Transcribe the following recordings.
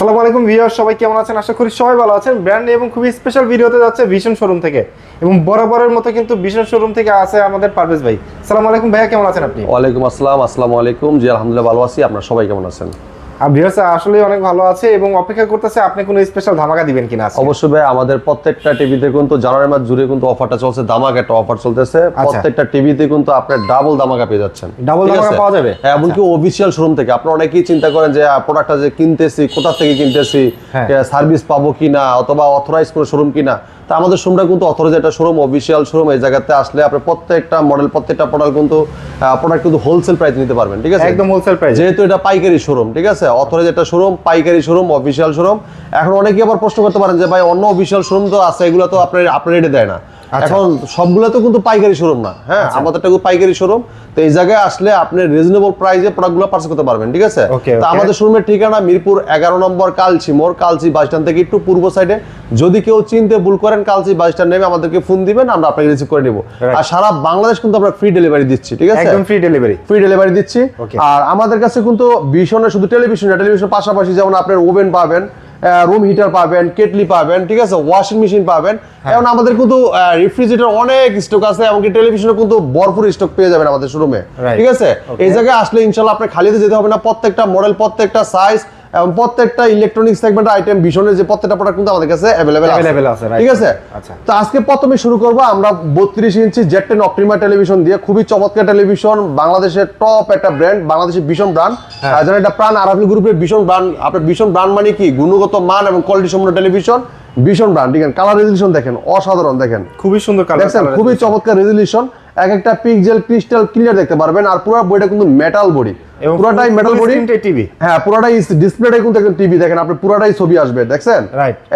আসসালামু আলাইকুম ভিউয়ার সবাই কেমন আছেন? আশা করি সবাই ভালো আছেন। ব্র্যান্ড এবং খুবই স্পেশাল ভিডিওতে যাচ্ছে ভীষণ শোরুম থেকে। এবং বরাবরের মতো কিন্তু ভীষণ শোরুম থেকে আছে আমাদের পারভেজ ভাই। আসসালামু আলাইকুম ভাইয়া, কেমন আছেন আপনি? ওয়ালাইকুম আসসালাম, আসসালামু আলাইকুম। জি, আলহামদুলিল্লাহ ভালো আছি। আপনারা সবাই কেমন আছেন? ভিউয়ার্স আসলে অনেক ভালো আছে এবং অপেক্ষা করতেছে আপনি কোনো স্পেশাল ধামাকা দিবেন কিনা? অবশ্যই ভাই আমাদের প্রত্যেকটা টিভিতে কিন্তু জানুয়ারি মাস জুড়ে কিন্তু অফারটা চলছে দামাক একটা অফার চলতেছে। প্রত্যেকটা টিভিতে কিন্তু আপনি ডাবল দামাকা পেয়ে যাচ্ছেন। ঠিক ধামাকা পাওয়া যাবে? হ্যাঁ এমনকি অফিসিয়াল শোরুম থেকে। আপনি অনেকেই চিন্তা করেন যে প্রোডাক্টটা যে কিনতেছি কোথা থেকে কিনতেছি হ্যাঁ। সার্ভিস পাবো কিনা অথবা অথরাইজ কোনো শোরুম কিনা। তা আমাদের শোরুমটা কিন্তু অথরাইজ একটা শোরুম অফিসিয়াল শোরুম এই জায়গাতে আসলে আপনি প্রত্যেকটা মডেল প্রত্যেকটা প্রোডাক্ট কিন্তু প্রোডাক্ট কিন্তু হোলসেল প্রাইস নিতে পারবেন ঠিক আছে? একদম হোলসেল প্রাইস যেহেতু এটা পাইকারি শোরুম ঠিক আছে? অথরাইজ একটা শোরুম পাইকারি শোরুম অফিসিয়াল শোরুম এখন অনেকে আবার প্রশ্ন করতে পারেন যে, ভাই, অন্য অফিসিয়াল শোরুম তো আছে, এগুলো তো আপনার আপনার দেয় না আচ্ছা। এখন সবগুলো তো কিন্তু পাইকারি শোরুম না হ্যাঁ? আমাদেরটা কিন্তু পাইকারি শোরুম। তো এই জায়গায় আসলে আপনি রিজনেবল প্রাইসে প্রোডাক্টগুলো পারচেজ করতে পারবেন ঠিক আছে? তো আমাদের শোরুমের ঠিকানা মিরপুর এগারো নম্বর কালচি মোড় কালচি বাস স্ট্যান্ড থেকে একটু পূর্ব সাইডে যদি কেউ চিনতে ভুল করেন কালচি বাস স্ট্যান্ড নেমে আমাদেরকে ফোন দিবেন আমরা আপনাকে রিসিভ করে নিব। আর সারা বাংলাদেশ কিন্তু আমরা ফ্রি ডেলিভারি দিচ্ছি ঠিক আছে? একদম ফ্রি ডেলিভারি ফ্রি ডেলিভারি দিচ্ছি। আর আমাদের কাছে কিন্তু ভীষণের শুধু টেলিভিশন টেলিভিশন পাশাপাশি যেমন আপনার ওভেন পাবেন রুম হিটার পাবেন কেটলি পাবেন ঠিক আছে? ওয়াশিং মেশিন পাবেন। হ্যাঁ। এখন আমাদের কিন্তু রেফ্রিজারেটর অনেক স্টক আছে এমনকি টেলিভিশনও কিন্তু ভরপুর স্টক পেয়ে যাবেন আমাদের শোরুমে ঠিক আছে? এই জায়গায় আসলে ইনশাল্লাহ আপনার খালিতে যেতে হবে না। প্রত্যেকটা মডেল প্রত্যেকটা সাইজ এবং প্রত্যেকটা ইলেকট্রনিক্স সেগমেন্ট আইটেম ভীষণের যে প্রত্যেকটা প্রোডাক্ট কিন্তু আমাদের কাছে অ্যাভেলেবেল আছে, ঠিক আছে? আচ্ছা। তো আজকে প্রথমে শুরু করব আমরা বত্রিশ inch Z ten Optima television দিয়ে। খুবই চমৎকার টেলিভিশন বাংলাদেশের টপ একটা ব্র্যান্ড বাংলাদেশের ভীষণ ব্র্যান্ড। যেন এটা প্রাণ আরাফিল গ্রুপের ভীষণ ব্র্যান্ড আপনার ভীষণ ব্র্যান্ড মানে কি? গুণগত মান এবং কোয়ালিটি সম্পন্ন টেলিভিশন ভীষণ ব্র্যান্ড আছে কালার রেজলিউশন দেখেন অসাধারণ দেখেন। খুবই সুন্দর কালার দেখছেন? খুবই চমৎকার রেজলিউশন এক একটা পিক্সেল ক্রিস্টাল ক্লিয়ার দেখতে পারবেন। আর পুরো বইটা কিন্তু মেটাল বডি এবং পুরোটাই মেটাল বডি টিভি হ্যাঁ পুরোটাই ডিসপ্লেটাই কিন্তু টিভি দেখেন আপনি পুরোটাই ছবি আসবে দেখছেন.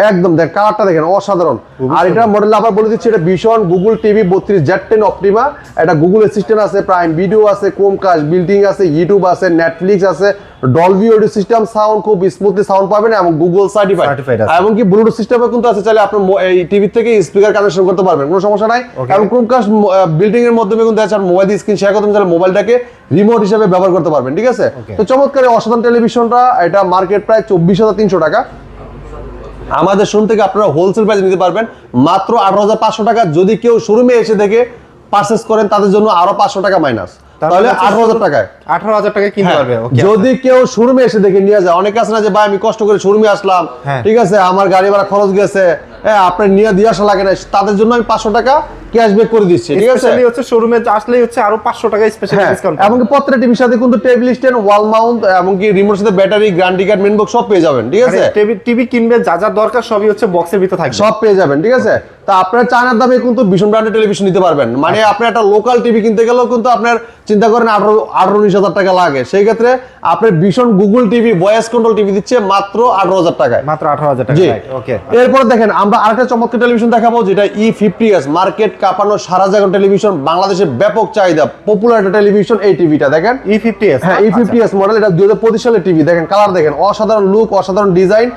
একদম দেখ কালারটা দেখেন অসাধারণ। আর এটা মডেল আবার বলে দিচ্ছি এটা ভীষণ গুগল টিভি বত্রিশ জেড টেন অপটিমা এটা গুগল অ্যাসিস্ট্যান্ট আছে প্রাইম ভিডিও আছে বিল্ডিং আছে ইউটিউব আছে নেটফ্লিক্স আছে ডলবি অডিও সিস্টেম সাউন্ড খুব স্মুথলি সাউন্ড পাবেন এবং গুগল সার্টিফাইড আছে। এমনকি ব্লুটুথ সিস্টেমও কিন্তু আছে চাইলে আপনি এই টিভি থেকে স্পিকার কানেকশন করতে পারবেন কোনো সমস্যা নাই. এবং ক্রোমকাস্ট বিল্ডিং এর মাধ্যমে কিন্তু আছে মোবাইল স্ক্রিন শেয়ার করতে চাইলে মোবাইলটাকে রিমোট হিসেবে ব্যবহার করতে পারবেন। ঠিক আছে? তো চমৎকার অসাধারণ টেলিভিশনটা এটা মার্কেট প্রায় চব্বিশ হাজার তিনশো টাকা। আমাদের শোরুম থেকে আপনারা হোলসেল প্রাইস নিতে পারবেন। মাত্র আঠারো হাজার পাঁচশো টাকা। যদি কেউ শোরুমে এসে দেখে পারচেস করেন তাদের জন্য আরও পাঁচশো টাকা মাইনাস তাহলে আঠারো হাজার টাকায়। আঠারো হাজার টাকা কিনতে হ্যাঁ, পারবে যদি কেউ শোরুমে এসে দেখে নিয়ে যায় অনেকে আছে না যে ভাই আমি কষ্ট করে শোরুমে আসলাম। হ্যাঁ। ঠিক আছে আমার গাড়ি ভাড়া খরচ গেছে। হ্যাঁ আপনার নিয়ে দিয়ে আসা লাগে না। তাদের জন্য আমি পাঁচশো টাকা ক্যাশব্যাক করে দিচ্ছে ঠিক আছে? স্পেশালি হচ্ছে শোরুমে আসলেই হচ্ছে আরও পাঁচশো টাকা স্পেশাল হ্যাঁ ডিসকাউন্ট এমনকি প্রত্যেকটা টিভির সাথে কিন্তু টেবিল স্ট্যান্ড ওয়াল মাউন্ট এমনকি রিমোট সাথে battery guarantee card main box সব পেয়ে যাবেন ঠিক আছে? টিভি টিভি কিনবে যা যা দরকার সবই হচ্ছে বক্সের ভিতর থাকবে। সব পেয়ে যাবেন ঠিক আছে? তা আপনার চায়নার দামে কিন্তু ভীষণ ব্র্যান্ডের টেলিভিশন নিতে পারবেন। মানে আচ্ছা। আপনি একটা লোকাল টিভি কিনতে গেলেও কিন্তু আপনার চিন্তা করেন আঠারো আঠারো উনিশ হাজার টাকা লাগে। সেই ক্ষেত্রে আপনার Vision Google TV voice control TV দিচ্ছে মাত্র আঠারো হাজার টাকায়। মাত্র আঠারো হাজার টাকা ওকে এরপর দেখেন আমরা আরেকটা চমৎকার টেলিভিশন দেখাবো যেটা ই ফিফটি মার্কেট কাঁপানো সারা জায়গা টেলিভিশন বাংলাদেশের ব্যাপক চাহিদা পপুলার একটা টেলিভিশন এই টিভিটা দেখেন। ই ফিফটি এস হ্যাঁ ই ফিফটি এস মডেল এটা দুই হাজার পঁচিশ সালের টিভি দেখেন কালার দেখেন অসাধারণ লুক অসাধারণ ডিজাইন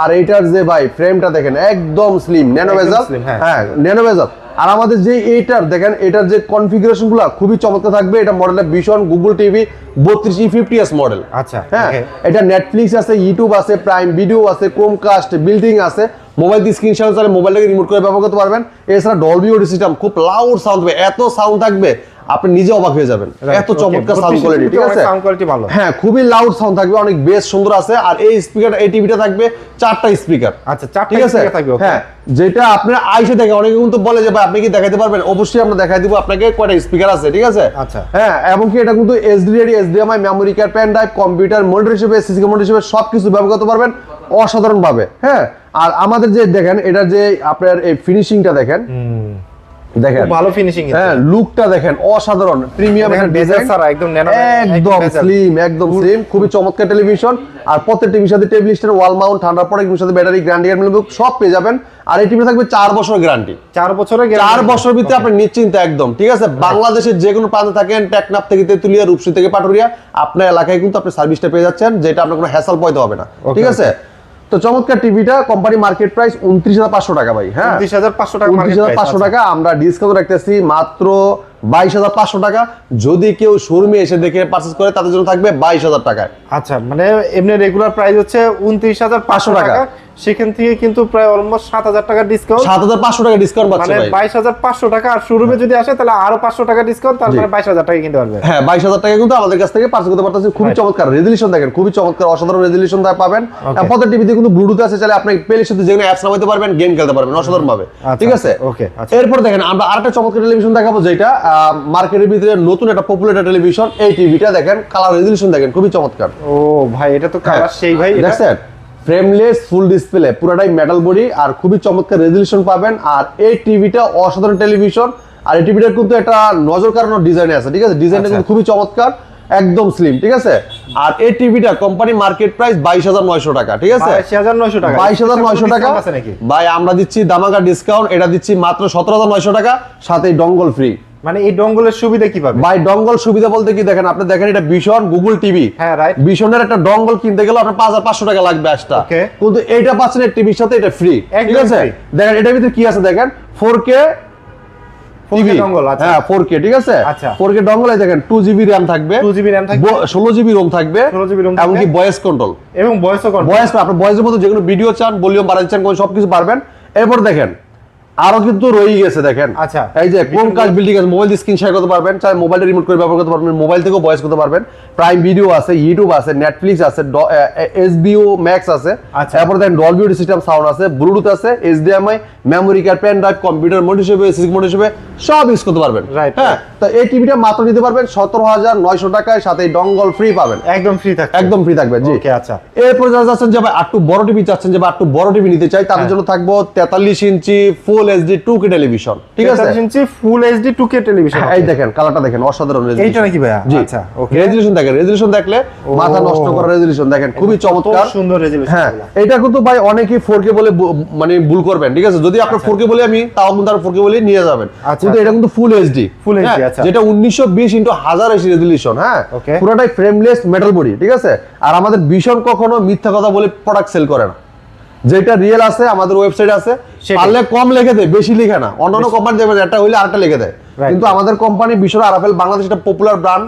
আর এইটার যে ভাই ফ্রেমটা দেখেন একদম স্লিম ন্যানো ভেজাল হ্যাঁ। ন্যানো ভেজাল আর আমাদের যে এইটার দেখেন এটার যে কনফিগারেশনগুলো খুবই চমৎকার থাকবে এটা মডেলটা ভীষণ গুগল টিভি বত্রিশ ই ফিফটি এস মডেল আচ্ছা, হ্যাঁ এটা নেটফ্লিক্স আছে ইউটিউব আছে প্রাইম ভিডিও আছে ক্রোমকাস্ট বিল্ডিং আছে মোবাইল দিয়ে স্ক্রিন শেয়ার চাইলে মোবাইলটাকে রিমোট করে ব্যবহার করতে পারবেন। এছাড়া ডলবি সিস্টেম খুব লাউড সাউন্ড হবে এত সাউন্ড থাকবে আপনি নিজে অবাক হয়ে যাবেন। এত চমৎকার সাউন্ড কোয়ালিটি ঠিক আছে? sound quality ভালো। হ্যাঁ খুবই লাউড সাউন্ড থাকবে অনেক বেস সুন্দর আছে আর এই স্পিকার এই টিভিটা থাকবে চারটা স্পিকার আচ্ছা, চারটা ঠিক আছে? থাকবে. হ্যাঁ যেটা আপনার আইসে দেখে অনেকে কিন্তু বলে যে ভাই আপনি কি দেখাতে পারবেন? অবশ্যই আমরা দেখাই দিব আপনাকে কয়টা স্পিকার আছে ঠিক আছে? আচ্ছা। হ্যাঁ এবং কি এটা কিন্তু SDRD SDMI memory card pen drive computer monitor হিসেবে সিসি মনিটর হিসেবে সবকিছু ব্যবহার করতে পারবেন অসাধারণ ভাবে হ্যাঁ? আর আমাদের যে দেখেন এটা যে আপনার এই ফিনিশিংটা দেখেন দেখেন। ভালো ফিনিশিং হ্যাঁ লুকটা দেখেন অসাধারণ প্রিমিয়াম একদম একদম স্লিম একদম স্লিম খুবই চমৎকার টেলিভিশন আর প্রত্যেক টিভির সাথে টেবিল ওয়াল মাউন্ট ঠান্ডা পড়ে টিভির সাথে ব্যাটারি গ্যারান্টি সব পেয়ে যাবেন। আর এই টিভি থাকবে চার বছর গ্যারান্টি চার বছরের চার। বছর ভিতরে আপনি নিশ্চিন্ত একদম ঠিক আছে? বাংলাদেশের যে কোনো প্রান্তে থাকেন টেকনাফ থেকে তেতুলিয়া রূপসী থেকে পাটুরিয়া আপনার এলাকায় কিন্তু আপনি সার্ভিসটা পেয়ে যাচ্ছেন যেটা আপনার কোনো হ্যাসাল পয়তে হবে না ঠিক আছে? তো চমৎকার টিভিটা কোম্পানি মার্কেট প্রাইস উনত্রিশ হাজার পাঁচশো টাকা ভাই হ্যাঁ উনত্রিশ হাজার পাঁচশো টাকা উনত্রিশ হাজার পাঁচশো। টাকা আমরা ডিসকাউন্ট রাখতেছি মাত্র বাইশ হাজার পাঁচশো টাকা যদি কেউ শোরুমে এসে দেখে পারচেস করে তাদের জন্য থাকবে বাইশ হাজার টাকায় আচ্ছা মানে এমনি রেগুলার প্রাইস হচ্ছে উনত্রিশ হাজার পাঁচশো টাকা। সেখান থেকে কিন্তু প্রায় অলমোস্ট সাত হাজার টাকা ডিসকাউন্ট সাত হাজার পাঁচশো টাকা ডিসকাউন্ট পাচ্ছে মানে বাইশ হাজার পাঁচশো টাকা। আর শোরুমে যদি আসে তাহলে আরও পাঁচশো টাকা ডিসকাউন্ট তার জি। মানে বাইশ হাজার টাকা কিনতে পারবে। হ্যাঁ বাইশ হাজার টাকা কিন্তু আমাদের কাছ থেকে পার্সেল করতে পারতেছে। খুবই চমৎকার রেজলিউশন দেখেন খুবই চমৎকার অসাধারণ রেজলিউশন তাই পাবেন। Okay. টিভিতে কিন্তু ব্লুটুথ আছে চাইলে আপনি প্লের সাথে যেগুলো অ্যাপস নামাইতে পারবেন গেম খেলতে পারবেন অসাধারণ ভাবে আচ্ছা, ঠিক আছে? okay, আচ্ছা। এরপর দেখেন আমরা আরেকটা চমৎকার টেলিভিশন দেখাবো যেটা মার্কেটের ভিতরে নতুন একটা পপুলার টেলিভিশন এই টিভিটা দেখেন কালার রেজলিউশন দেখেন খুবই চমৎকার। ও ভাই এটা তো কালার সেই ভাই। দেখছেন? ফ্রেমলেস ফুল ডিসপ্লে পুরোটাই মেটাল বডি আর খুবই চমৎকার রেজলিউশন পাবেন। আর এই টিভিটা অসাধারণ টেলিভিশন আর এই টিভিটার কিন্তু একটা নজর কারণ ডিজাইন আছে ঠিক আছে? ডিজাইনটা কিন্তু আচ্ছা। খুবই চমৎকার একদম স্লিম ঠিক আছে? আর এই টিভিটা কোম্পানি মার্কেট প্রাইস বাইশ হাজার নয়শো টাকা ঠিক আছে? বাইশ হাজার নয়শো টাকা। ভাই আমরা দিচ্ছি দামাকা ডিসকাউন্ট এটা দিচ্ছি মাত্র সতেরো হাজার নয়শো টাকা সাথে ডঙ্গল ফ্রি মানে এই ডঙ্গলের সুবিধা কি পাবে ভাই ডঙ্গল সুবিধা বলতে কি দেখেন? আপনি দেখেন এটা ভীষণ গুগল টিভি। হ্যাঁ রাইট ভীষণের একটা ডঙ্গল কিনতে গেলে আপনার পাঁচ হাজার পাঁচশো টাকা লাগবে আসটা. কিন্তু এইটা পাচ্ছেন এই টিভির সাথে এটা ফ্রি ঠিক আছে? দেখেন এটার ভিতরে কি আছে দেখেন? ফোর কে 4K আচ্ছা। হ্যাঁ ফোর কে ঠিক আছে? আচ্ছা। ফোর কে ডঙ্গল দেখেন টু জিবি র্যাম থাকবে। 2GB RAM থাকবে। ষোলো জিবি রোম থাকবে। 16 GB ROM এমনকি। ভয়েস কন্ট্রোল এবং ভয়েস আপনার ভয়েসের মধ্যে যেগুলো ভিডিও চান ভলিউম বাড়াতে চান সব কিছু পারবেন। এরপর দেখেন আরও কিন্তু রয়ে গেছে দেখেন। আচ্ছা। এই যে কোন কাজ বিল্ডিং আছে মোবাইল দিয়ে স্ক্রিন শেয়ার করতে পারবেন চাই মোবাইলটা রিমোট করে ব্যবহার করতে পারবেন মোবাইল থেকেও ভয়েস করতে পারবেন। প্রাইম ভিডিও আছে ইউটিউব আছে নেটফ্লিক্স আছে এসবিও ম্যাক্স আছে। আচ্ছা। তারপর দেখেন ডলবি সিস্টেম সাউন্ড আছে ব্লুটুথ আছে HDMI memory card pen drive computer mode হিসেবে এসএসডি মোড হিসেবে সব ইউজ করতে পারবেন। Right, হ্যাঁ তো এই টিভিটা মাত্র নিতে পারবেন সতেরো হাজার নয়শো টাকায় সাথে ডঙ্গল ফ্রি পাবেন। একদম ফ্রি থাকবে একদম ফ্রি থাকবে জি। ওকে আচ্ছা। এরপর যারা যাচ্ছেন যে ভাই একটু বড় টিভি চাচ্ছেন যে ভাই একটু বড় টিভি নিতে চাই তাদের হ্যাঁ। জন্য থাকব তেতাল্লিশ inch full HD two K television ঠিক আছে? 43 ইঞ্চি ফুল এইচডি 2K টেলিভিশন এই দেখেন কালারটা দেখেন অসাধারণ এইটা নাকি আচ্ছা ওকে রেজলিউশন দেখেন রেজলিউশন দেখলে মাথা নষ্ট করা রেজলিউশন দেখেন খুবই চমৎকার। সুন্দর রেজলিউশন হ্যাঁ এটা কিন্তু ভাই অনেকেই 4K বলে মানে ভুল করবেন ঠিক আছে? যদি আপনার 4K বলে আমি তাও কিন্তু আর 4K বলে নিয়ে যাবেন। আচ্ছা, কিন্তু এটা কিন্তু ফুল এইচডি Full HD, আচ্ছা। যেটা 1920 ইনটু 1000 এসি রেজলিউশন হ্যাঁ? পুরোটাই ফ্রেমলেস মেটাল বডি ঠিক আছে? আর আমাদের ভীষণ কখনো মিথ্যা কথা বলে প্রোডাক্ট সেল করে না। যেটা রিয়েল আছে আমাদের ওয়েবসাইট আছে। পারলে কম লিখে দেয় বেশি লিখে না। অন্যান্য কোম্পানি দেখবেন একটা হইলে আরেকটা লিখে দেয়। কিন্তু আমাদের কোম্পানি ভীষণ আরাফেল বাংলাদেশ একটা পপুলার ব্র্যান্ড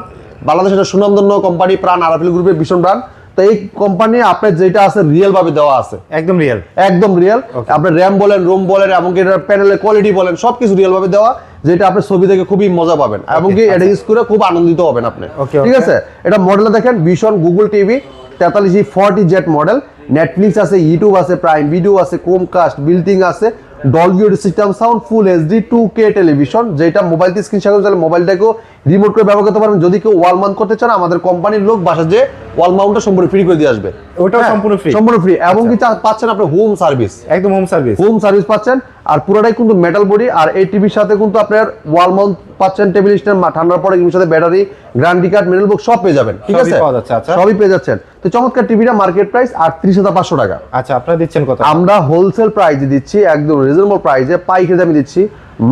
বাংলাদেশ একটা সুনামধন্য কোম্পানি প্রাণ আরাফেল গ্রুপের ভীষণ ব্র্যান্ড তো এই কোম্পানি আপনার যেটা আছে রিয়েল ভাবে দেওয়া আছে। একদম রিয়েল একদম রিয়েল. আপনার র্যাম বলেন রুম বলেন এমনকি এটার প্যানেলের কোয়ালিটি বলেন সবকিছু রিয়েল ভাবে দেওয়া যেটা আপনি ছবি দেখে খুবই মজা পাবেন। এমনকি এটা ইউজ করে খুব আনন্দিত হবেন আপনি। ঠিক আছে? এটা মডেল দেখেন ভীষণ গুগল টিভি তেতাল্লিশ ফর্টি জেট মডেল নেটফ্লিক্স আছে ইউটিউব আছে প্রাইম ভিডিও আছে কোমকাস্ট বিল্ডিং আছে Dolby system sound full HD two K television যেটা মোবাইল দিয়ে স্ক্রিন তাহলে মোবাইলটাকেও রিমোট করে ব্যবহার করতে পারবেন। যদি কেউ ওয়াল মান করতে চান, আমাদের কোম্পানির লোক বাসা যে ওয়াল মাউন্টটা সম্পূর্ণ ফ্রি করে দিয়ে আসবে। ওটাও হ্যাঁ, সম্পূর্ণ free? সম্পূর্ণ ফ্রি এবং কি চা- পাচ্ছেন আপনি হোম সার্ভিস একদম হোম সার্ভিস হোম সার্ভিস পাচ্ছেন। আর পুরোটাই কিন্তু মেটাল বডি আর এই টিভির সাথে কিন্তু আপনার ওয়াল মাউন্ট পাচ্ছেন টেবিল স্ট্যান্ড ঠান্ডার পরে এগুলোর সাথে battery guarantee card metal book সব পেয়ে যাবেন। ঠিক আছে? পাওয়া যাচ্ছে, আচ্ছা। সবই পেয়ে যাচ্ছেন। তো চমৎকার টিভিটা মার্কেট প্রাইস আটত্রিশ হাজার পাঁচশো টাকা। আচ্ছা আপনারা দিচ্ছেন কত? আমরা হোলসেল প্রাইসে দিচ্ছি একদম রিজনেবল প্রাইসে পাইকারি দামে দিচ্ছি।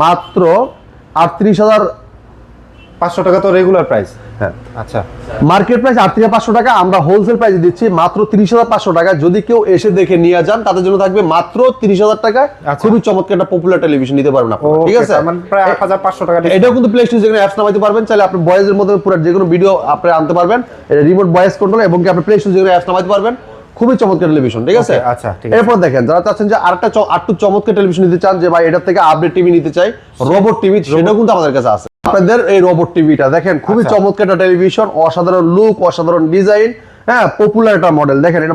মাত্র আটত্রিশ হাজার পাঁচশো টাকা তো রেগুলার প্রাইস হ্যাঁ। আচ্ছা। মার্কেট প্রাইস আট থেকে পাঁচশো টাকা আমরা হোলসেল প্রাইসে দিচ্ছি মাত্র তিরিশ হাজার পাঁচশো টাকা। যদি কেউ এসে দেখে নিয়ে যান তাদের জন্য থাকবে মাত্র তিরিশ হাজার টাকায় আচ্ছা। খুবই চমৎকার একটা পপুলার টেলিভিশন নিতে পারবেন আপনারা ঠিক আছে? মানে প্রায় আট হাজার পাঁচশো টাকা এটাও কিন্তু প্লে স্টোর যেখানে অ্যাপস নামাইতে পারবেন চাইলে আপনি বয়েজের মধ্যে পুরো যে কোনো ভিডিও আপনি আনতে পারবেন। রিমোট ভয়েস কন্ট্রোল এবং কি আপনি প্লে স্টোর যেখানে অ্যাপস নামাইতে পারবেন খুবই চমৎকার টেলিভিশন ঠিক আছে? আচ্ছা, এরপর দেখেন যারা চাচ্ছেন যে আরেকটা আরেকটু চমৎকার টেলিভিশন নিতে চান যে ভাই এটার থেকে আপডেট টিভি নিতে চাই রোবট টিভি সেটাও কিন্তু আমাদের কাছে আছে। আপনাদের এই রোবট টিভিটা দেখেন খুবই আচ্ছা। চমৎকার একটা টেলিভিশন অসাধারণ লুক অসাধারণ ডিজাইন হ্যাঁ পপুলার একটা মডেল দেখেন এটা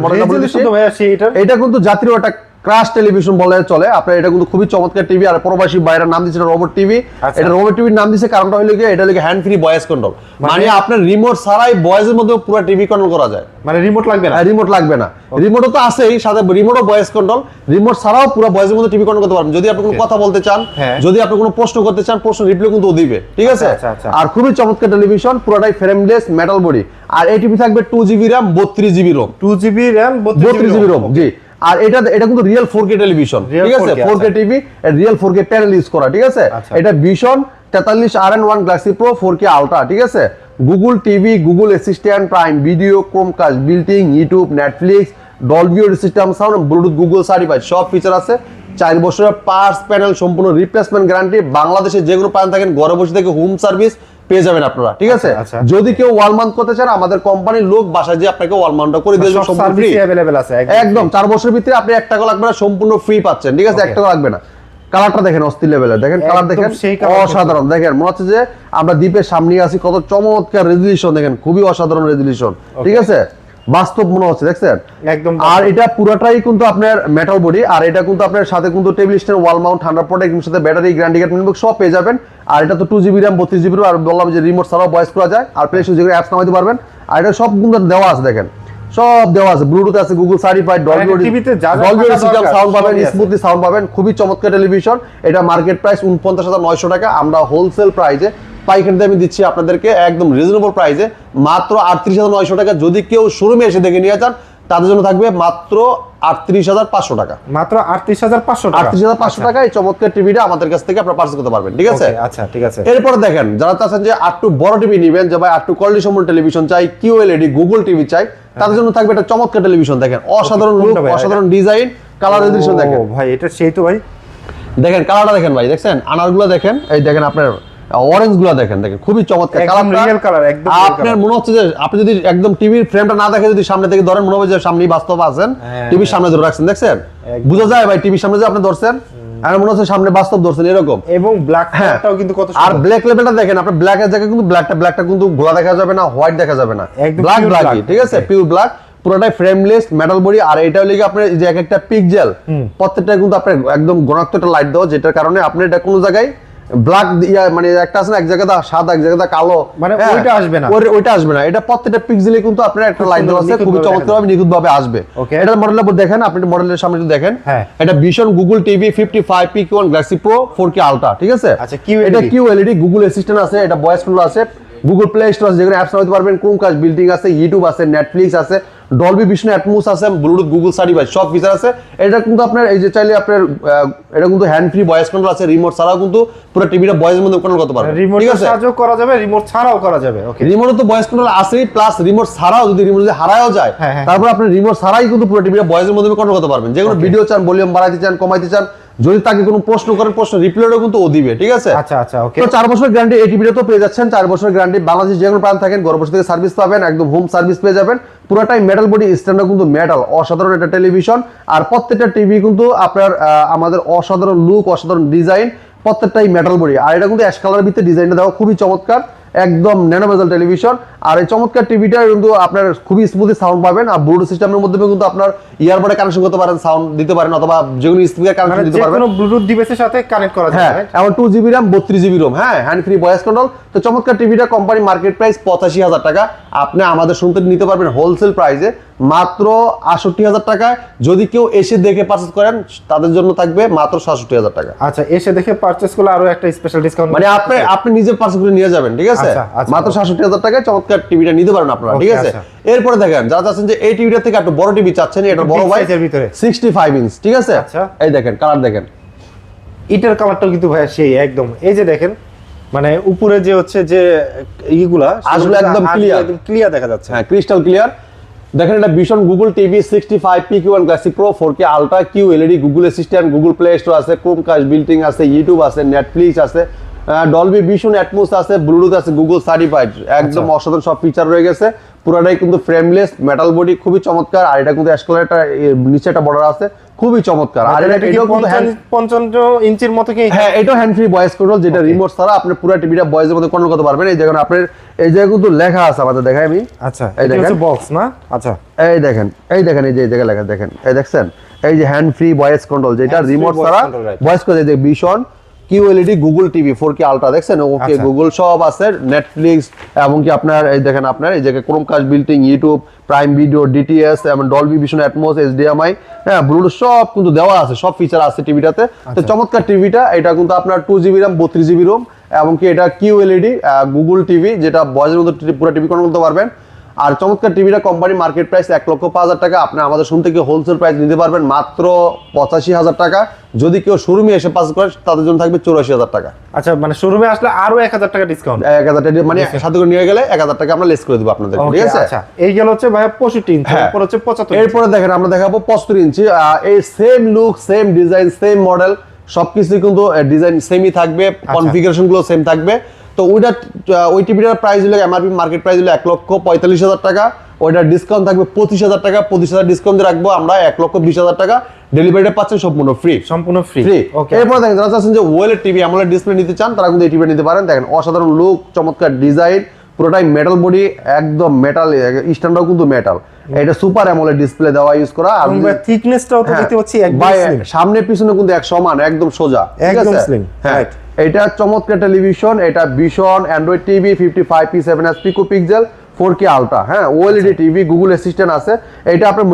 ভাইয়া এটা কিন্তু জাতীয় একটা ক্রাশ টেলিভিশন বলে চলে। আপনার এটা কিন্তু খুবই চমৎকার টিভি আর প্রবাসী বাইরের নাম দিচ্ছে রোবট টিভি আচ্ছা। এটা রোবট টিভির নাম দিচ্ছে কারণটা হলো কি এটা হলো হ্যান্ড ফ্রি ভয়েস কন্ট্রোল মানে আপনার রিমোট ছাড়াই ভয়েসের মধ্যে পুরো টিভি কন্ট্রোল করা যায়। মানে রিমোট লাগবে না? রিমোট লাগবে না। রিমোটও তো আছেই সাথে রিমোটও ভয়েস কন্ট্রোল রিমোট ছাড়াও পুরো ভয়েসের মধ্যে টিভি কন্ট্রোল করতে পারবেন যদি আপনি কোনো কথা বলতে চান হ্যাঁ। যদি আপনি কোনো প্রশ্ন করতে চান প্রশ্ন রিপ্লাই কিন্তু ও দিবে। ঠিক আছে? আচ্ছা, আচ্ছা। আর খুবই চমৎকার টেলিভিশন পুরোটাই ফ্রেমলেস মেটাল বডি আর এই টিভি থাকবে টু জিবি র্যাম বত্রিশ GB ROM two GB RAM বত্রিশ জিবি রোম জি। আর এটা এটা কিন্তু রিয়েল ফোর কে টেলিভিশন ঠিক আছে four K. TV real four K panel use করা ঠিক আছে আচ্ছা। এটা ভীষণ তেতাল্লিশ আর N one galaxy pro four K ultra ঠিক আছে Google TV Google assistant prime video Chromecast built in YouTube Netflix Dolby audio system sound Bluetooth Google certified সব feature আছে চার বছরের পার্স প্যানেল সম্পূর্ণ রিপ্লেসমেন্ট গ্যারান্টি বাংলাদেশে যে কোনো প্রান্ত থাকেন ঘরে বসে থেকে হোম সার্ভিস পেয়ে যাবেন আপনারা ঠিক আছে? আচ্ছা। যদি কেউ ওয়াল মাউন্ট করতে চান আমাদের কোম্পানির লোক বাসায় যে আপনাকে ওয়াল মাউন্টটা করে দিয়ে সম্পূর্ণ free। অ্যাভেলেবেল আছে একদম চার বছরের ভিতরে আপনি এক টাকা লাগবে না সম্পূর্ণ ফ্রি পাচ্ছেন ঠিক আছে? এক টাকা লাগবে না। কালারটা দেখেন অস্থির লেভেলের দেখেন কালার দেখেন অসাধারণ। দেখেন মনে হচ্ছে যে আমরা দ্বীপের সামনে আছি কত চমৎকার রেজুলেশন দেখেন খুবই অসাধারণ রেজুলেশন ঠিক আছে? বাস্তব মনে হচ্ছে দেখছেন? একদম আর এটা পুরোটাই কিন্তু আপনার মেটাল বডি আর এটা কিন্তু আপনার সাথে কিন্তু table stand wall mount hundred product সাথে ব্যাটারি গ্যারান্টি কার্ড সব পেয়ে যাবেন। আর এটা তো টু জিবি র্যাম বত্রিশ জিবি আর বললাম যে রিমোট ছাড়াও ভয়েস করা যায় আর প্লে স্টোর যেগুলো অ্যাপস নামাতে পারবেন। আর এটা সব কিন্তু দেওয়া আছে দেখেন। সব দেওয়া আছে ব্লুটুথ আছে গুগল সার্টিফাইড ডলবি TV তে যা যা ডলবি থাকা সিস্টেম সাউন্ড পাবেন স্মুথলি সাউন্ড পাবেন খুবই চমৎকার টেলিভিশন এটা মার্কেট প্রাইস উনপঞ্চাশ হাজার নয়শো টাকা আমরা হোলসেল প্রাইসে পাইকারি দামে দিচ্ছি আপনাদেরকে একদম রিজনেবল প্রাইসে মাত্র আটত্রিশ হাজার নয়শো টাকা। যদি কেউ শোরুমে এসে দেখে নিয়ে যান তাদের জন্য থাকবে মাত্র আটত্রিশ হাজার পাঁচশো টাকা। মাত্র আটত্রিশ হাজার পাঁচশো আটত্রিশ হাজার পাঁচশো টাকা এই চমৎকার টিভিটা আমাদের কাছ থেকে আপনারা পার্সেল করতে পারবেন ঠিক আছে? আচ্ছা ঠিক আছে। এরপর দেখেন যারা চাচ্ছেন যে আটটু বড় টিভি নিবেন যে ভাই আটটু কোয়ালিটি সম্পন্ন টেলিভিশন চাই কিউএলইডি গুগল টিভি চাই তাদের জন্য থাকবে একটা চমৎকার টেলিভিশন দেখেন। অসাধারণ লুক অসাধারণ ডিজাইন কালার দেখেন। ভাই এটা সেই তো ভাই। দেখেন কালারটা দেখেন ভাই দেখছেন? আনারগুলো দেখেন এই দেখেন আপনার অরেঞ্জগুলো দেখেন দেখেন খুবই চমৎকার কালারটা real color, একদম আপনার মনে হচ্ছে যে আপনি যদি একদম টিভির ফ্রেমটা না দেখে যদি সামনে থেকে ধরেন মনে হবে যে সামনেই বাস্তব আছেন। হ্যাঁ। টিভির সামনে ধরে রাখছেন দেখছেন। বোঝা যায় ভাই টিভির সামনে যে আপনি ধরছেন আর মনে হচ্ছে সামনে বাস্তব ধরছেন এরকম। এবং ব্ল্যাক হ্যাঁ। কিন্তু কত আর ব্ল্যাক লেভেলটা দেখেন আপনার ব্ল্যাক এর জায়গায় কিন্তু ব্ল্যাকটা ব্ল্যাকটা কিন্তু ঘোলা দেখা যাবে না হোয়াইট দেখা যাবে না। ব্ল্যাক ব্ল্যাকই ঠিক আছে? পিওর ব্ল্যাক পুরোটাই ফ্রেমলেস মেটাল বডি আর এটাও লিখে আপনার যে এক একটা পিকজেল প্রত্যেকটা কিন্তু আপনার একদম একটা লাইট দেওয়া যেটার কারণে আপনি এটা কোনো জায়গায় ব্ল্যাক ইয়া মানে একটা আছে না এক জায়গাতে সাদা এক জায়গাতে কালো। মানে হ্যাঁ, ওইটা আসবে না। ওই- ওইটা আসবে না। এটা প্রত্যেকটা পিক্সেলে কিন্তু আপনার একটা লাইট দেওয়া আছে খুবই দেখা চমৎকারভাবে নিখুঁতভাবে আসবে। Okay. এটার মডেলের উপর দেখেন আপনি মডেলের সামনে একটু দেখেন। হ্যাঁ। এটা Vision Google TV fifty five P one galaxy pro four K ultra ঠিক আছে? আচ্ছা, QLED এটা কিউ এলইডি গুগল অ্যাসিস্ট্যান্ট আছে এটা ভয়েস কন্ট্রোল আছে গুগল প্লে স্টোর আছে যেখানে অ্যাপস চালাতে পারবেন ক্রোমকাস্ট বিল্ডিং আছে ইউটিউব আছে নেটফ্লিক্স আছে। ডলবি বিষ্ণু অ্যাটমোস আছে ব্লুটুথ গুগল সার্টিফাইড সব ফিচার আছে। এটা কিন্তু আপনার এই যে চাইলে আপনার এটা কিন্তু হ্যান্ড ফ্রি ভয়েস কন্ট্রোল আছে রিমোট ছাড়াও কিন্তু পুরো টিভিটা ভয়েস মধ্যে কন্ট্রোল করতে পারবে। রিমোট ঠিক আছে? সাহায্য করা যাবে রিমোট ছাড়াও করা যাবে ওকে রিমোটে তো ভয়েস কন্ট্রোল আছেই প্লাস রিমোট ছাড়াও যদি রিমোট যদি হারায়ও যায় হ্যাঁ, হ্যাঁ। তারপর আপনি রিমোট ছাড়াই কিন্তু পুরো টিভিটা ভয়েসের মধ্যে কন্ট্রোল করতে পারবেন। যে কোনো ভিডিও চান ভলিউম বাড়াইতে চান কমাইতে চান যদি তাকে কোনো প্রশ্ন করেন প্রশ্ন রিপ্লাইও কিন্তু ও দিবে ঠিক আছে? আচ্ছা আচ্ছা ওকে তো চার বছরের গ্যারান্টি এই টিভিটা তো পেয়ে যাচ্ছেন। চার বছরের গ্যারান্টি বাংলাদেশ যে কোনো প্রান্ত থাকেন বসে থেকে সার্ভিস পাবেন একদম হোম সার্ভিস পেয়ে যাবেন। পুরোটাই মেটাল বডি স্ট্যান্ডার্ড কিন্তু মেটাল অসাধারণ একটা টেলিভিশন আর প্রত্যেকটা টিভি কিন্তু আপনার আমাদের অসাধারণ লুক অসাধারণ ডিজাইন প্রত্যেকটাই মেটাল বডি আর এটা কিন্তু অ্যাশ কালারের ভিতরে ডিজাইনটা দেওয়া খুবই চমৎকার। একদম ন্যানো বেজাল টেলিভিশন। আর এই চমৎকার টিভিটা কিন্তু আপনার খুবই স্মুথলি সাউন্ড পাবেন আর ব্লুটুথ সিস্টেমের মধ্যে কিন্তু আপনার ইয়ারবাডে কানেকশন করতে পারেন সাউন্ড দিতে পারেন অথবা যেগুলো স্পিকার কানেকশন দিতে পারবেন। ব্লুটুথ ডিভাইসের সাথে কানেক্ট করা হ্যাঁ যাবে এমন টু জিবি র্যাম বত্রিশ জিবি রোম হ্যাঁ হ্যান্ড ফ্রি ভয়েস কন্ট্রোল তো চমৎকার টিভিটা কোম্পানি মার্কেট প্রাইস পঁচাশি হাজার টাকা। আপনি আমাদের শুনতে নিতে পারবেন হোলসেল প্রাইসে মাত্র আষট্টি হাজার টাকায়। যদি কেউ এসে দেখে পারচেস করেন তাদের জন্য থাকবে মাত্র সাতষট্টি হাজার টাকা। আচ্ছা এসে দেখে পারচেজ করলে আরও একটা স্পেশাল ডিসকাউন্ট মানে আপনি আপনি নিজে পার্সেল করে নিয়ে যাবেন ঠিক আছে? আচ্ছা, আচ্ছা। মাত্র সাতষট্টি হাজার টাকায় চমৎকার টিভিটা নিতে পারেন আপনারা ঠিক আছে আচ্ছা। এরপরে দেখেন যারা চাচ্ছেন যে এই টিভিটা থেকে একটু বড় টিভি চাচ্ছেন এটা বড় ভাই ভিতরে। সিক্সটি ফাইভ ইঞ্চ ঠিক আছে। এই দেখেন কালার দেখেন ইটার কালারটাও কিন্তু ভাই সেই একদম এই যে দেখেন মানে উপরে যে হচ্ছে যে ইগুলা আসলে একদম clear। একদম ক্লিয়ার দেখা যাচ্ছে হ্যাঁ ক্রিস্টাল ক্লিয়ার দেখেন এটা ভীষণ Google TV sixty five P Q one classic pro four K ultra Q LED Google assistant Google play store আছে ক্রোমকাস্ট বিল্ডিং আছে ইউটিউব আছে নেটফ্লিক্স আছে ডলবি ভীষণ অ্যাটমোস আছে ব্লুটুথ আছে গুগল সার্টিফাইড একদম অসাধারণ সব ফিচার রয়ে গেছে। পুরাটাই কিন্তু ফ্রেমলেস মেটাল বডি খুবই চমৎকার। আর এটা কিন্তু নিচে একটা বর্ডার আছে খুবই চমৎকার। আর এটা এটাও কিন্তু hand- পঞ্চান্ন ইঞ্চির মতো কি? হ্যাঁ এটা হ্যান্ড ফ্রি ভয়েস কন্ট্রোল যেটা রিমোট ছাড়া আপনি পুরো টিভিটা ভয়েসের মধ্যে কন্ট্রোল করতে পারবেন। এই দেখেন আপনার এই জায়গায় কিন্তু লেখা আছে আমাদের দেখাই আমি। আচ্ছা এই দেখেন। বক্স না? আচ্ছা। এই দেখেন এই দেখেন এই যে এই জায়গায় লেখা দেখেন। এই দেখছেন? এই যে হ্যান্ড ফ্রি ভয়েস কন্ট্রোল যেটা রিমোট ছাড়া. ভয়েস করে যে Vision QLED Google TV four K ultra দেখছেন ওকে আচ্ছা। গুগল সব আছে নেটফ্লিক্স এবং কি আপনার এই দেখেন আপনার এই জায়গায় Chromecast built in YouTube prime video DTS এবং ডলবি ভিশন অ্যাটমোস এইচডিএমআই হ্যাঁ ব্লুটুথ সব কিন্তু দেওয়া আছে সব ফিচার আছে টিভিটাতে তো আচ্ছা। চমৎকার টিভিটা এটা কিন্তু আপনার টু জিবি র্যাম বত্রিশ জিবি রোম এবং কি এটা কিউএলইডি গুগল টিভি যেটা বয়সের মধ্যে পুরো টিভি কন্ট্রোল করতে পারবেন আর চমৎকার টিভিটা কোম্পানি মার্কেট প্রাইস এক লক্ষ পাঁচ হাজার টাকা। আপনি আমাদের শুন থেকে হোলসেল প্রাইস নিতে পারবেন মাত্র পঁচাশি হাজার টাকা। যদি কেউ শোরুমে এসে পাস করে তাদের জন্য থাকবে চৌরাশি হাজার টাকা। আচ্ছা মানে শোরুমে আসলে আরও এক হাজার টাকা ডিসকাউন্ট এক হাজার টাকা মানে সাথে করে নিয়ে গেলে এক হাজার টাকা আমরা লেস করে দেবো আপনাদের ঠিক আছে? আচ্ছা। এই গেল হচ্ছে ভাইয়া পঁয়ষট্টি ইঞ্চি হ্যাঁ। এরপর হচ্ছে পঁচাত্তর। এরপরে দেখেন আমরা দেখাবো পঁচাত্তর ইঞ্চি এই same look same design same model সবকিছু কিন্তু ডিজাইন সেমই থাকবে। আচ্ছা। কনফিগারেশনগুলো সেম থাকবে। তো ওইটা ওই টিভিটার প্রাইস হলো এমআরপি মার্কেট প্রাইস হলো এক লক্ষ পঁয়তাল্লিশ হাজার টাকা। ওইটার ডিসকাউন্ট থাকবে পঁচিশ হাজার টাকা। পঁচিশ হাজার ডিসকাউন্ট রাখব আমরা এক লক্ষ বিশ হাজার টাকা। ডেলিভারিটা পাচ্ছেন সম্পূর্ণ ফ্রি সম্পূর্ণ ফ্রি ফ্রি ওকে এরপর দেখেন যারা চাচ্ছেন যে ওয়েলের টিভি আমলের ডিসপ্লে নিতে চান তারা কিন্তু এই টিভি নিতে পারেন। দেখেন অসাধারণ লুক চমৎকার ডিজাইন পুরোটাই মেটাল বডি একদম মেটাল স্ট্যান্ডাও কিন্তু মেটাল এটা সুপার অ্যামোলেড ডিসপ্লে দেওয়া ইউজ করা। আর থিকনেসটাও তো হ্যাঁ, দেখতে পাচ্ছি একদম। সামনে পিছনে কিন্তু এক সমান একদম সোজা। একদম slim, হ্যাঁ। Right. এটা চমৎকার টেলিভিশন এটা ভীষণ Android TV fifty five P seven S pico pixel four K ultra হ্যাঁ ওএলইডি টিভি গুগল অ্যাসিস্ট্যান্ট আছে। এটা আপনার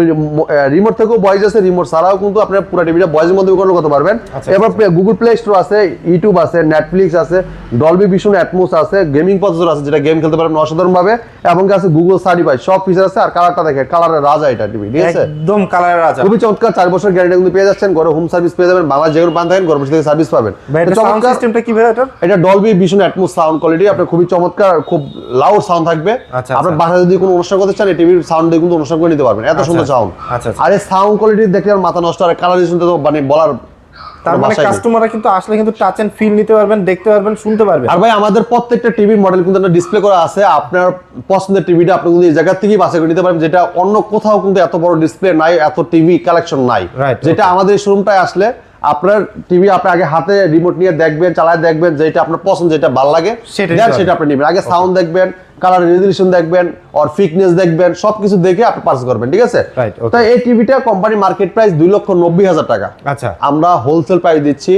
রিমোট থেকেও ভয়েস আছে রিমোট ছাড়াও কিন্তু আপনার পুরো টিভিটা ভয়েসের মধ্যে কন্ট্রোল করতে পারবেন। আচ্ছা, এবার গুগল প্লে স্টোর আছে ইউটিউব আছে নেটফ্লিক্স আছে ডলবি ভিশন অ্যাটমোস আছে গেমিং প্রসেসর আছে যেটা গেম খেলতে পারবেন অসাধারণ ভাবে এবং আছে গুগল সার্টিফাই সব ফিচার আছে আর কালারটা দেখে কালারের রাজা এটা টিভি ঠিক আছে? একদম কালারের রাজা। খুবই চমৎকার চার বছর গ্যারান্টি কিন্তু পেয়ে যাচ্ছেন ঘরে হোম সার্ভিস পেয়ে যাবেন বাংলা যেগুলো বান থাকেন ঘরে বসে থেকে সার্ভিস পাবেন এটা সাউন্ড সিস্টেমটা কি ভাই এটার? এটা Dolby Vision Atmos sound quality আপনার খুবই চমৎকার খুব লাউড সাউন্ড থাকবে। আচ্ছা, আপনার আচ্ছা। বাসায় যদি কোনো অনুষ্ঠান করতে চান এই টিভির সাউন্ড দিয়ে কিন্তু অনুষ্ঠান করে নিতে পারবেন। এত সুন্দর আচ্ছা, সাউন্ড আচ্ছা, আচ্ছা। আর এই সাউন্ড কোয়ালিটি দেখলে আর মাথা নষ্ট আর কালার তো মানে বলার তার মানে কাস্টমাররা কিন্তু আসলে কিন্তু টাচ এন্ড ফিল নিতে পারবেন দেখতে পারবেন শুনতে পারবেন। আর ভাই আমাদের প্রত্যেকটা টিভির মডেল কিন্তু একটা ডিসপ্লে করা আছে। আপনার পছন্দের টিভিটা আপনি কিন্তু এই জায়গা থেকেই বাছাই করে নিতে পারবেন যেটা অন্য কোথাও কিন্তু এত বড় ডিসপ্লে নাই এত টিভি কালেকশন নাই। যেটা আমাদের শোরুমটায় আসলে আপনার টিভি আপনি আগে হাতে রিমোট নিয়ে দেখবেন চালায় দেখবেন যেটা আপনার পছন্দ যেটা ভালো লাগে দেন সেটা আপনি নেবেন। আগে সাউন্ড দেখবেন কালার রেজলিউশন দেখবেন আর ফিটনেস দেখবেন সবকিছু দেখে আপনি পার্স করবেন ঠিক আছে? তো এই টিভিটা কোম্পানি মার্কেট প্রাইস দুই লক্ষ নব্বই হাজার টাকা। আচ্ছা। আমরা হোলসেল প্রাইস দিচ্ছি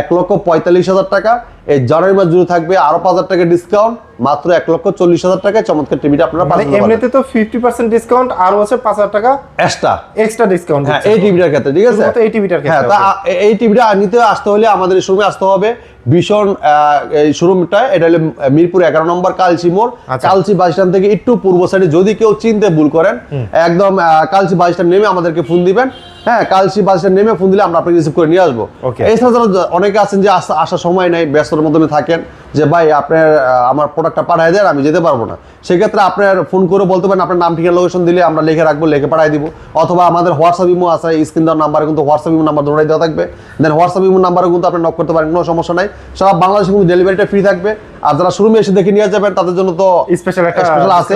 এক লক্ষ পঁয়তাল্লিশ হাজার টাকা। এই জানুয়ারি মাস জুড়ে থাকবে আরও পাঁচ হাজার টাকা ডিসকাউন্ট মাত্র এক লক্ষ চল্লিশ হাজার টাকায় চমৎকার টিভিটা আপনারা মানে এমনিতে তো ফিফটি পার্সেন্ট ডিসকাউন্ট আর হচ্ছে পাঁচ হাজার টাকা এক্সট্রা এক্সট্রা ডিসকাউন্ট হ্যাঁ এই টিভিটার ক্ষেত্রে ঠিক আছে? এই টিভিটার ক্ষেত্রে, হ্যাঁ এই টিভিটা নিতে আসতে হলে আমাদের শোরুমে আসতে হবে। ভীষণ এই শোরুমটা এটা হলো মিরপুর এগারো নম্বর কালচি মোড়। আচ্ছা। কালচি বাস স্ট্যান্ড থেকে একটু পূর্ব সাইডে যদি কেউ চিনতে ভুল করেন একদম আহ, কালচি বাস স্ট্যান্ড নেমে আমাদেরকে ফোন দিবেন। হ্যাঁ কালচি বাস স্ট্যান্ড নেমে ফোন দিলে আমরা আপনাকে রিসিভ করে নিয়ে আসব. এছাড়া অনেকে আছেন যে আসা- আসার সময় নাই ব্যস্ততার মাধ্যমে থাকেন যে ভাই আপনার আমার প্রোডাক্টটা পাঠিয়ে দেন আমি যেতে পারব না। সেক্ষেত্রে আপনার ফোন করে বলতে পারেন আপনার নাম ঠিকানা লোকেশন দিলে আমরা লিখে রাখব লিখে পাঠিয়ে দিব। অথবা আমাদের হোয়াটসঅ্যাপ ইমো আছে স্ক্রিন দেওয়ার নাম্বারে কিন্তু হোয়াটসঅ্যাপ ইমো নাম্বার ধরে দেওয়া থাকবে। দেন হোয়াটসঅ্যাপ ইমো নাম্বারে কিন্তু আপনি নক করতে পারেন কোনো সমস্যা নাই। সারা বাংলাদেশে কিন্তু ডেলিভারিটা ফ্রি থাকবে। আর যারা শোরুমে এসে দেখে নিয়ে যাবেন তাদের জন্য তো Special একটা স্পেশাল আছে।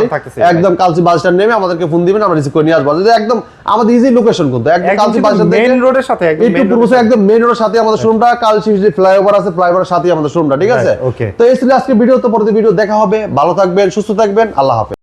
একদম কালচি বাস স্ট্যান্ড নেমে আমাদেরকে ফোন দিবেন আমরা রিসিভ করে নিয়ে আসব। যদি একদম আমাদের ইজি লোকেশন কিন্তু একদম কালচি বাস স্ট্যান্ড মেইন রোডের সাথে একদম একটু পূর্ব একদম মেন রোডের সাথে আমাদের শোরুমটা কালচি যে ফ্লাইওভার আছে ফ্লাইওভারের সাথে আমাদের শোরুমটা ঠিক আছে? তো এই ছিল আজকে ভিডিও তো পরবর্তী ভিডিও দেখা হবে। ভালো থাকবেন সুস্থ থাকবেন আল্লাহ হাফেজ।